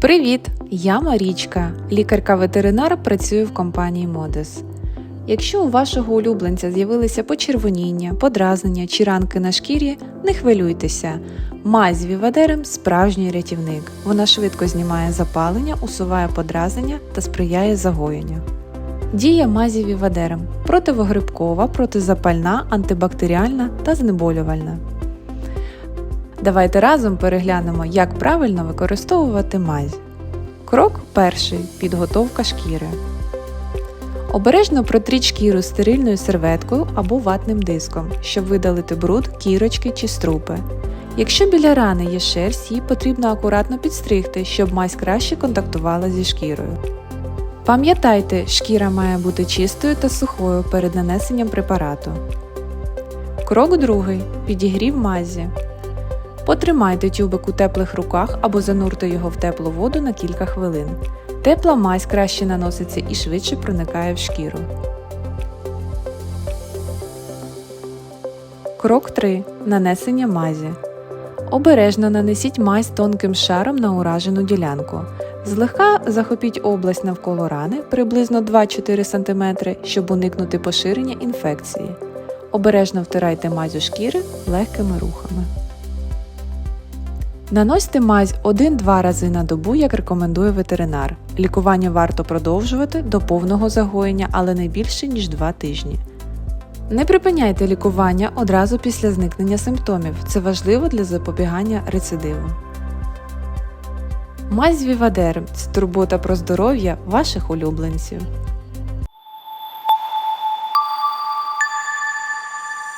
Привіт! Я Марічка, лікарка-ветеринар, працюю в компанії Модес. Якщо у вашого улюбленця з'явилися почервоніння, подразнення чи ранки на шкірі, не хвилюйтеся. Мазь Вівадерем справжній рятівник. Вона швидко знімає запалення, усуває подразнення та сприяє загоєнню. Дія мазі Вівадерем противогрибкова, протизапальна, антибактеріальна та знеболювальна. Давайте разом переглянемо, як правильно використовувати мазь. Крок перший підготовка шкіри. Обережно протріть шкіру стерильною серветкою або ватним диском, щоб видалити бруд, кірочки чи струпи. Якщо біля рани є шерсть, її потрібно акуратно підстригти, щоб мазь краще контактувала зі шкірою. Пам'ятайте, шкіра має бути чистою та сухою перед нанесенням препарату. Крок другий. Підігрів мазі. Потримайте тюбик у теплих руках або занурте його в теплу воду на кілька хвилин. Тепла мазь краще наноситься і швидше проникає в шкіру. Крок 3. Нанесення мазі. Обережно нанесіть мазь тонким шаром на уражену ділянку. Злегка захопіть область навколо рани приблизно 2-4 см, щоб уникнути поширення інфекції. Обережно втирайте мазь у шкіри легкими рухами. Наносьте мазь 1-2 рази на добу, як рекомендує ветеринар. Лікування варто продовжувати до повного загоєння, але не більше, ніж 2 тижні. Не припиняйте лікування одразу після зникнення симптомів. Це важливо для запобігання рецидиву. Мазь Вівадерм це турбота про здоров'я ваших улюбленців.